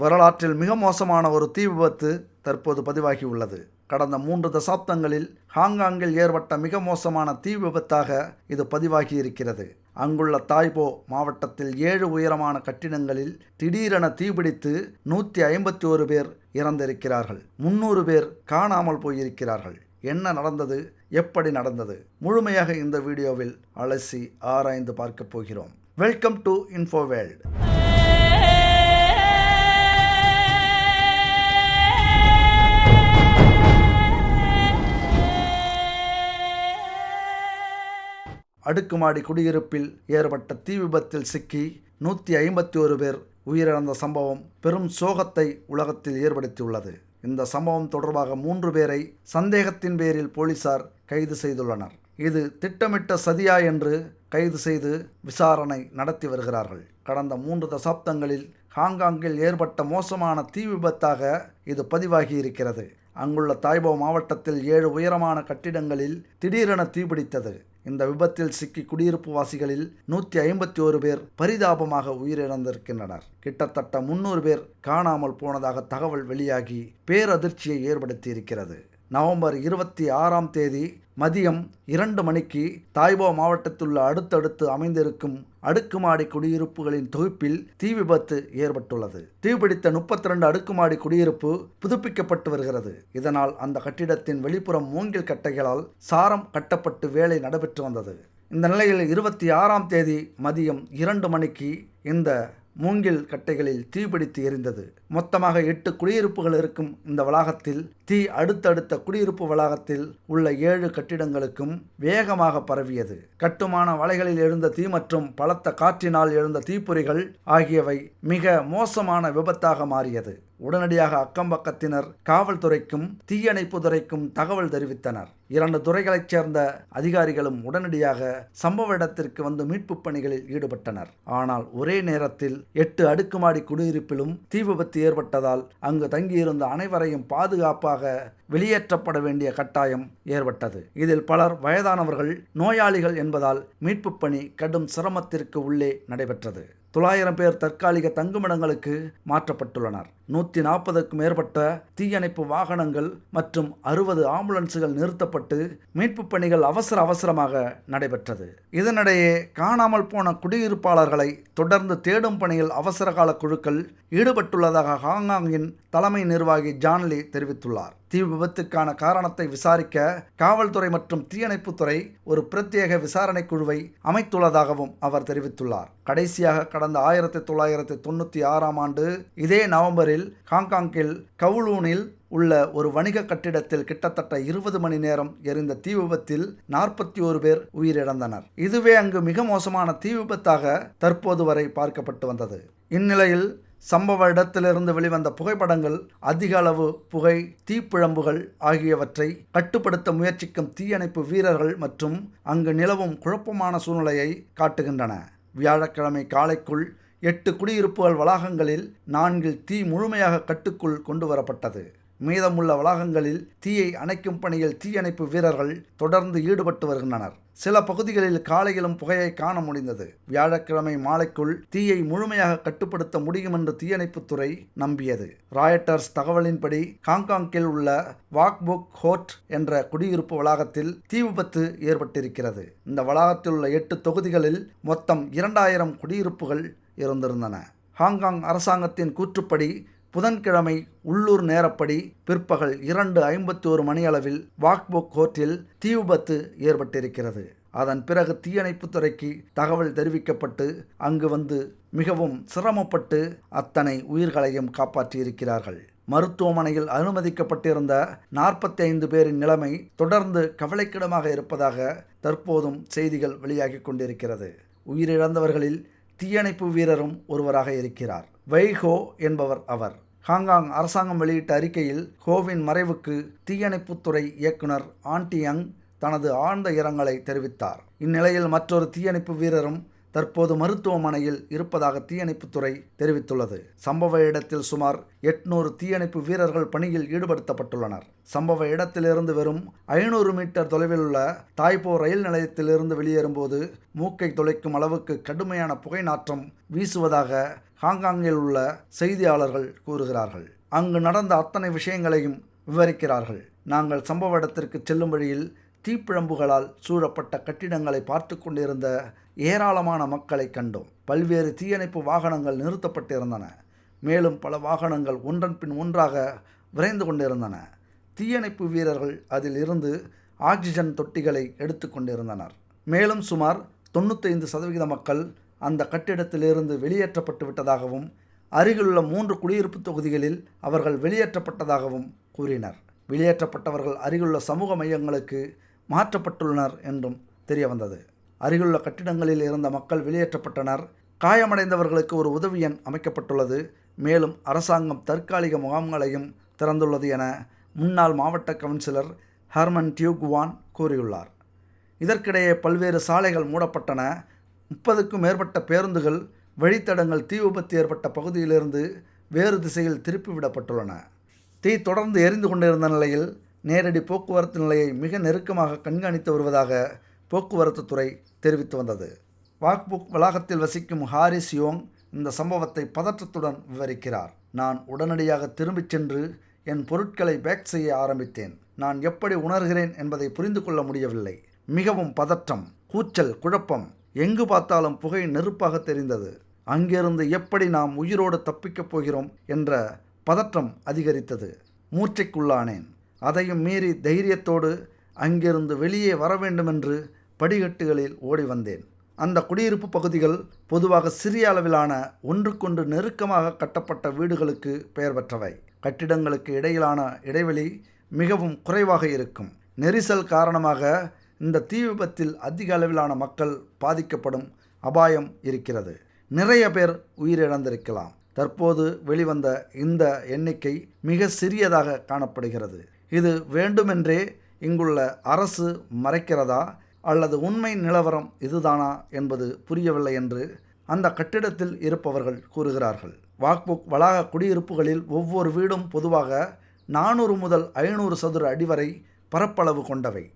வரலாற்றில் மிக மோசமான ஒரு தீ விபத்து தற்போது பதிவாகியுள்ளது. கடந்த மூன்று தசாப்தங்களில் ஹாங்காங்கில் ஏற்பட்ட மிக மோசமான தீ விபத்தாக இது பதிவாகி இருக்கிறது அங்குள்ள தாய்போ மாவட்டத்தில் ஏழு உயரமான கட்டிடங்களில் திடீரென தீபிடித்து நூற்றி ஐம்பத்தி ஒரு பேர் இறந்திருக்கிறார்கள். முன்னூறு பேர் காணாமல் போயிருக்கிறார்கள். என்ன நடந்தது? எப்படி நடந்தது? முழுமையாக இந்த வீடியோவில் அலசி ஆராய்ந்து பார்க்கப் போகிறோம். வெல்கம் டு இன்ஃபோ வேல்ட் அடுக்குமாடி குடியிருப்பில் ஏற்பட்ட தீ விபத்தில் சிக்கி நூற்றி ஐம்பத்தி ஒரு பேர் உயிரிழந்த சம்பவம் பெரும் சோகத்தை உலகத்தில் ஏற்படுத்தியுள்ளது. இந்த சம்பவம் தொடர்பாக மூன்று பேரை சந்தேகத்தின் பேரில் போலீசார் கைது செய்துள்ளனர். இது திட்டமிட்ட சதியா என்று கைது செய்து விசாரணை நடத்தி வருகிறார்கள். கடந்த மூன்று தசாப்தங்களில் ஹாங்காங்கில் ஏற்பட்ட மோசமான தீ விபத்தாக இது பதிவாகி இருக்கிறது. அங்குள்ள தாய்போ மாவட்டத்தில் ஏழு உயரமான கட்டிடங்களில் திடீரென தீபிடித்தது இந்த விபத்தில் சிக்கி குடியிருப்பு வாசிகளில் நூற்றி ஐம்பத்தி ஒரு பேர் பரிதாபமாக உயிரிழந்திருக்கின்றனர். கிட்டத்தட்ட முன்னூறு பேர் காணாமல் போனதாக தகவல் வெளியாகி பேரதிர்ச்சியை ஏற்படுத்தியிருக்கிறது. நவம்பர் இருபத்தி ஆறாம் தேதி மதியம் இரண்டு மணிக்கு தாய்போ மாவட்டத்திலுள்ள அடுத்தடுத்து அமைந்திருக்கும் அடுக்குமாடி குடியிருப்புகளின் தொகுப்பில் தீ விபத்து ஏற்பட்டுள்ளது. தீபிடித்த முப்பத்தி ரெண்டு அடுக்குமாடி குடியிருப்பு புதுப்பிக்கப்பட்டு வருகிறது. இதனால் அந்த கட்டிடத்தின் வெளிப்புறம் மூங்கில் கட்டைகளால் சாரம் கட்டப்பட்டு வேலை நடைபெற்று வந்தது. இந்த நிலையில் இருபத்தி ஆறாம் தேதி மதியம் இரண்டு மணிக்கு இந்த மூங்கில் கட்டைகளில் தீப்பிடித்து எரிந்தது. மொத்தமாக எட்டு குடியிருப்புகள் இருக்கும் இந்த வளாகத்தில் தீ அடுத்தடுத்த குடியிருப்பு வளாகத்தில் உள்ள ஏழு கட்டிடங்களுக்கும் வேகமாக பரவியது. கட்டுமான வலைகளில் எழுந்த தீ மற்றும் பலத்த காற்றினால் எழுந்த தீப்பொறிகள் ஆகியவை மிக மோசமான விபத்தாக மாறியது. உடனடியாக அக்கம்பக்கத்தினர் காவல்துறைக்கும் தீயணைப்பு துறைக்கும் தகவல் தெரிவித்தனர். இரண்டு துறைகளைச் சேர்ந்த அதிகாரிகளும் உடனடியாக சம்பவ இடத்திற்கு வந்து மீட்புப் பணிகளில் ஈடுபட்டனர். ஆனால் ஒரே நேரத்தில் எட்டு அடுக்குமாடி குடியிருப்பிலும் தீ விபத்து ஏற்பட்டதால் அங்கு தங்கியிருந்த அனைவரையும் பாதுகாப்பாக வெளியேற்றப்பட வேண்டிய கட்டாயம் ஏற்பட்டது. இதில் பலர் வயதானவர்கள் நோயாளிகள் என்பதால் மீட்புப் பணி கடும் சிரமத்திற்கு உள்ளே நடைபெற்றது. தொள்ளாயிரம் பேர் தற்காலிக தங்குமிடங்களுக்கு மாற்றப்பட்டுள்ளனர். நூற்றி நாற்பதுக்கும் மேற்பட்ட தீயணைப்பு வாகனங்கள் மற்றும் அறுபது ஆம்புலன்ஸுகள் நிறுத்தப்பட்டு மீட்புப் பணிகள் அவசர அவசரமாக நடைபெற்றது. இதனிடையே காணாமல் போன குடியிருப்பாளர்களை தொடர்ந்து தேடும் பணியில் அவசரகால குழுக்கள் ஈடுபட்டுள்ளதாக ஹாங்காங்கின் தலைமை நிர்வாகி ஜான்லி தெரிவித்துள்ளார். தீ விபத்துக்கான காரணத்தை விசாரிக்க காவல்துறை மற்றும் தீயணைப்புத்துறை ஒரு பிரத்யேக விசாரணை குழுவை அமைத்துள்ளதாகவும் அவர் தெரிவித்துள்ளார். கடைசியாக கடந்த ஆயிரத்தி தொள்ளாயிரத்தி தொண்ணூற்றி ஆறாம் ஆண்டு இதே நவம்பரில் ஹாங்காங்கில் கவுலூனில் உள்ள ஒரு வணிக கட்டிடத்தில் கிட்டத்தட்ட இருபது மணி நேரம் எரிந்த தீ விபத்தில் நாற்பத்தி ஒரு பேர் உயிரிழந்தனர். இதுவே அங்கு மிக மோசமான தீ விபத்தாக தற்போது வரை பார்க்கப்பட்டு வந்தது. இந்நிலையில் சம்பவ இடத்திலிருந்து வெளிவந்த புகைப்படங்கள் அதிக அளவு புகை தீப்பிழம்புகள் ஆகியவற்றை கட்டுப்படுத்த முயற்சிக்கும் தீயணைப்பு வீரர்கள் மற்றும் அங்கு நிலவும் குழப்பமான சூழ்நிலையை காட்டுகின்றன. வியாழக்கிழமை காலைக்குள் எட்டு குடியிருப்புகள் வளாகங்களில் நான்கில் தீ முழுமையாக கட்டுக்குள் கொண்டு வரப்பட்டது மீதமுள்ள வளாகங்களில் தீயை அணைக்கும் பணியில் தீயணைப்பு வீரர்கள் தொடர்ந்து ஈடுபட்டு வருகின்றனர். சில பகுதிகளில் காலையிலும் புகையை காண முடிந்தது. வியாழக்கிழமை மாலைக்குள் தீயை முழுமையாக கட்டுப்படுத்த முடியும் என்று தீயணைப்புத்துறை நம்பியது. ராயட்டர்ஸ் தகவலின்படி ஹாங்காங்கில் உள்ள வாக்புக் ஹோட் என்ற குடியிருப்பு வளாகத்தில் தீ விபத்து ஏற்பட்டிருக்கிறது. இந்த வளாகத்தில் உள்ள எட்டு தொகுதிகளில் மொத்தம் இரண்டாயிரம் குடியிருப்புகள் இருந்திருந்தன. ஹாங்காங் அரசாங்கத்தின் கூற்றுப்படி புதன்கிழமை உள்ளூர் நேரப்படி பிற்பகல் இரண்டு ஐம்பத்தி ஒரு மணியளவில் வாக்போக் கோர்ட்டில் தீ விபத்து ஏற்பட்டிருக்கிறது. அதன் பிறகு தீயணைப்புத்துறைக்கு தகவல் தெரிவிக்கப்பட்டு அங்கு வந்து மிகவும் சிரமப்பட்டு அத்தனை உயிர்களையும் காப்பாற்றியிருக்கிறார்கள். மருத்துவமனையில் அனுமதிக்கப்பட்டிருந்த நாற்பத்தி ஐந்து பேரின் நிலைமை தொடர்ந்து கவலைக்கிடமாக இருப்பதாக தற்போதும் செய்திகள் வெளியாகி கொண்டிருக்கிறது. உயிரிழந்தவர்களில் தீயணைப்பு வீரரும் ஒருவராக இருக்கிறார். வைகோ என்பவர் அவர். ஹாங்காங் அரசாங்கம் வெளியிட்ட அறிக்கையில் ஹோவின் மறைவுக்கு தீயணைப்புத்துறை இயக்குனர் ஆன்டியங் தனது ஆழ்ந்த இரங்கலை தெரிவித்தார். இந்நிலையில் மற்றொரு தீயணைப்பு வீரரும் தற்போது மருத்துவமனையில் இருப்பதாக தீயணைப்புத்துறை தெரிவித்துள்ளது. சம்பவ இடத்தில் சுமார் எட்நூறு தீயணைப்பு வீரர்கள் பணியில் ஈடுபடுத்தப்பட்டுள்ளனர். சம்பவ இடத்திலிருந்து வெறும் ஐநூறு மீட்டர் தொலைவில் உள்ள தாய்போ ரயில் நிலையத்திலிருந்து வெளியேறும்போது மூக்கை துளைக்கும் அளவுக்கு கடுமையான புகை நாற்றம் வீசுவதாக ஹாங்காங்கில் உள்ள செய்தியாளர்கள் கூறுகிறார்கள். அங்கு நடந்த அத்தனை விஷயங்களையும் விவரிக்கிறார்கள். நாங்கள் சம்பவ இடத்திற்கு செல்லும் வழியில் தீப்பிழம்புகளால் சூழப்பட்ட கட்டிடங்களை பார்த்து கொண்டிருந்த ஏராளமான மக்களை கண்டோம். பல்வேறு தீயணைப்பு வாகனங்கள் நிறுத்தப்பட்டிருந்தன. மேலும் பல வாகனங்கள் ஒன்றன் பின் ஒன்றாக விரைந்து கொண்டிருந்தன. தீயணைப்பு வீரர்கள் அதில் இருந்து ஆக்சிஜன் தொட்டிகளை எடுத்து கொண்டிருந்தனர். மேலும் சுமார் தொண்ணூத்தைந்து சதவிகித மக்கள் அந்த கட்டிடத்திலிருந்து வெளியேற்றப்பட்டு விட்டதாகவும் அருகிலுள்ள மூன்று குடியிருப்பு தொகுதிகளில் அவர்கள் வெளியேற்றப்பட்டதாகவும் கூறினர். வெளியேற்றப்பட்டவர்கள் அருகிலுள்ள சமூக மையங்களுக்கு மாற்றப்பட்டுள்ளனர் என்றும் தெரிய வந்தது அருகிலுள்ள கட்டிடங்களில் இருந்த மக்கள் வெளியேற்றப்பட்டனர். காயமடைந்தவர்களுக்கு ஒரு உதவி எண் அமைக்கப்பட்டுள்ளது. மேலும் அரசாங்கம் தற்காலிக முகாம்களையும் திறந்துள்ளது என முன்னாள் மாவட்ட கவுன்சிலர் ஹர்மன் டியூகுவான் கூறியுள்ளார். இதற்கிடையே பல்வேறு சாலைகள் மூடப்பட்டன. முப்பதுக்கும் மேற்பட்ட பேருந்துகள் வழித்தடங்கள் தீ விபத்து ஏற்பட்ட பகுதியிலிருந்து வேறு திசையில் திருப்பிவிடப்பட்டுள்ளன தீ தொடர்ந்து எரிந்து கொண்டிருந்த நிலையில் நேரடி போக்குவரத்து நிலையை மிக நெருக்கமாக கண்காணித்து வருவதாக போக்குவரத்து துறை தெரிவித்து வந்தது. வாக்புக் வளாகத்தில் வசிக்கும் ஹாரிஸ் யோங் இந்த சம்பவத்தை பதற்றத்துடன் விவரிக்கிறார். நான் உடனடியாக திரும்பிச் சென்று என் பொருட்களை பேக் செய்ய ஆரம்பித்தேன். நான் எப்படி உணர்கிறேன் என்பதை புரிந்து கொள்ள முடியவில்லை. மிகவும் பதற்றம் கூச்சல் குழப்பம் எங்கு பார்த்தாலும் புகை நெருப்பாக தெரிந்தது. அங்கிருந்து எப்படி நாம் உயிரோடு தப்பிக்கப் போகிறோம் என்ற பதற்றம் அதிகரித்தது. மூச்சைக்குள்ளானேன் அதையும் மீறி தைரியத்தோடு அங்கிருந்து வெளியே வர வேண்டுமென்று படிகட்டுகளில் ஓடி வந்தேன். அந்த குடியிருப்பு பகுதிகள் பொதுவாக சிறிய அளவிலான ஒன்றுக்கொன்று நெருக்கமாக கட்டப்பட்ட வீடுகளுக்கு பெயர் பெற்றவை. கட்டிடங்களுக்கு இடையிலான இடைவெளி மிகவும் குறைவாக இருக்கும். நெரிசல் காரணமாக இந்த தீ விபத்தில் அதிக அளவிலான மக்கள் பாதிக்கப்படும் அபாயம் இருக்கிறது. நிறைய பேர் உயிரிழந்திருக்கலாம். தற்போது வெளிவந்த இந்த எண்ணிக்கை மிக சிறியதாக காணப்படுகிறது. இது வேண்டுமென்றே இங்குள்ள அரசு மறைக்கிறதா? அல்லது உண்மை நிலவரம் இதுதானா என்பது புரியவில்லை என்று அந்த கட்டிடத்தில் இருப்பவர்கள் கூறுகிறார்கள். வாக்புக் வளாக குடியிருப்புகளில் ஒவ்வொரு வீடும் பொதுவாக நானூறு முதல் ஐநூறு சதுர அடி வரை பரப்பளவு கொண்டவை.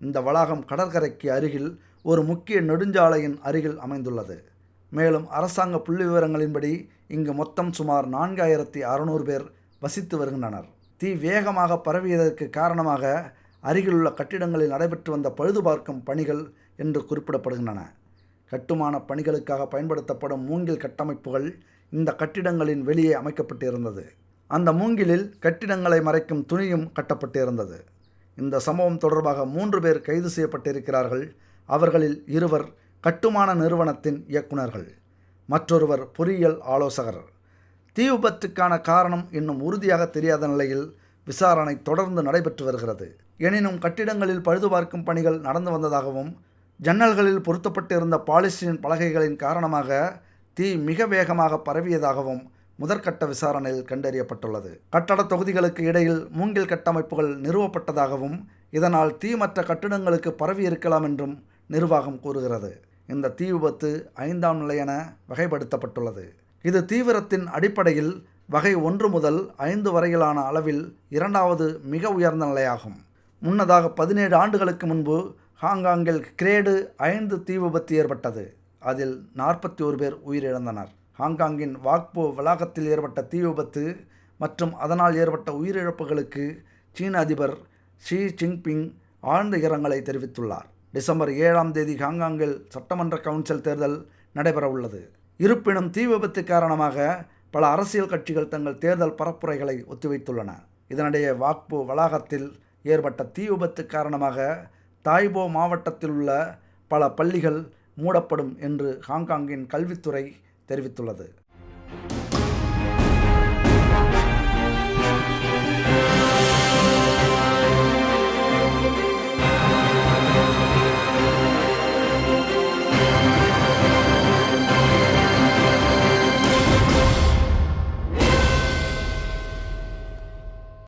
இந்த வளாகம் கடற்கரைக்கு அருகில் ஒரு முக்கிய நெடுஞ்சாலையின் அருகில் அமைந்துள்ளது. மேலும் அரசாங்க புள்ளி விவரங்களின்படி இங்கு மொத்தம் சுமார் நான்காயிரத்தி அறநூறு பேர் வசித்து வருகின்றனர். தீ வேகமாக பரவியதற்கு காரணமாக அருகிலுள்ள கட்டிடங்களில் நடைபெற்று வந்த பழுது பார்க்கும் பணிகள் என்று குறிப்பிடப்படுகின்றன. கட்டுமான பணிகளுக்காக பயன்படுத்தப்படும் மூங்கில் கட்டமைப்புகள் இந்த கட்டிடங்களின் வெளியே அமைக்கப்பட்டிருந்தது. அந்த மூங்கிலில் கட்டிடங்களை மறைக்கும் துணியும் கட்டப்பட்டிருந்தது. இந்த சம்பவம் தொடர்பாக மூன்று பேர் கைது செய்யப்பட்டிருக்கிறார்கள். அவர்களில் இருவர் கட்டுமான நிறுவனத்தின் இயக்குநர்கள். மற்றொருவர் பொறியியல் ஆலோசகர். தீ விபத்துக்கான காரணம் இன்னும் உறுதியாக தெரியாத நிலையில் விசாரணை தொடர்ந்து நடைபெற்று வருகிறது. எனினும் கட்டிடங்களில் பழுது பார்க்கும் பணிகள் நடந்து வந்ததாகவும் ஜன்னல்களில் பொருத்தப்பட்டிருந்த பாலிஸ்டீன் பலகைகளின் காரணமாக தீ மிக வேகமாக பரவியதாகவும் முதற்கட்ட விசாரணையில் கண்டறியப்பட்டுள்ளது. கட்டட தொகுதிகளுக்கு இடையில் மூங்கில் கட்டமைப்புகள் நிறுவப்பட்டதாகவும் இதனால் தீ மற்ற கட்டிடங்களுக்கு பரவி இருக்கலாம் என்றும் நிர்வாகம் கூறுகிறது. இந்த தீ விபத்து ஐந்தாம் நிலை என வகைப்படுத்தப்பட்டுள்ளது. இது தீவிரத்தின் அடிப்படையில் வகை ஒன்று முதல் ஐந்து வரையிலான அளவில் இரண்டாவது மிக உயர்ந்த நிலையாகும். முன்னதாக பதினேழு ஆண்டுகளுக்கு முன்பு ஹாங்காங்கில் கிரேடு ஐந்து தீ விபத்து ஏற்பட்டது. அதில் நாற்பத்தி ஒரு பேர் உயிரிழந்தனர். ஹாங்காங்கின் வாக்போ வளாகத்தில் ஏற்பட்ட தீ விபத்து மற்றும் அதனால் ஏற்பட்ட உயிரிழப்புகளுக்கு சீன அதிபர் ஷி ஜின்பிங் ஆழ்ந்த இரங்கலை தெரிவித்துள்ளார். டிசம்பர் ஏழாம் தேதி ஹாங்காங்கில் சட்டமன்ற கவுன்சில் தேர்தல் நடைபெற உள்ளது இருப்பினும் தீ விபத்து காரணமாக பல அரசியல் கட்சிகள் தங்கள் தேர்தல் பரப்புரைகளை ஒத்திவைத்துள்ளன. இதனிடையே வாக்போ வளாகத்தில் ஏற்பட்ட தீ விபத்து காரணமாக தாய்போ மாவட்டத்தில் உள்ள பல பள்ளிகள் மூடப்படும் என்று ஹாங்காங்கின் கல்வித்துறை தெரிவித்துள்ளது.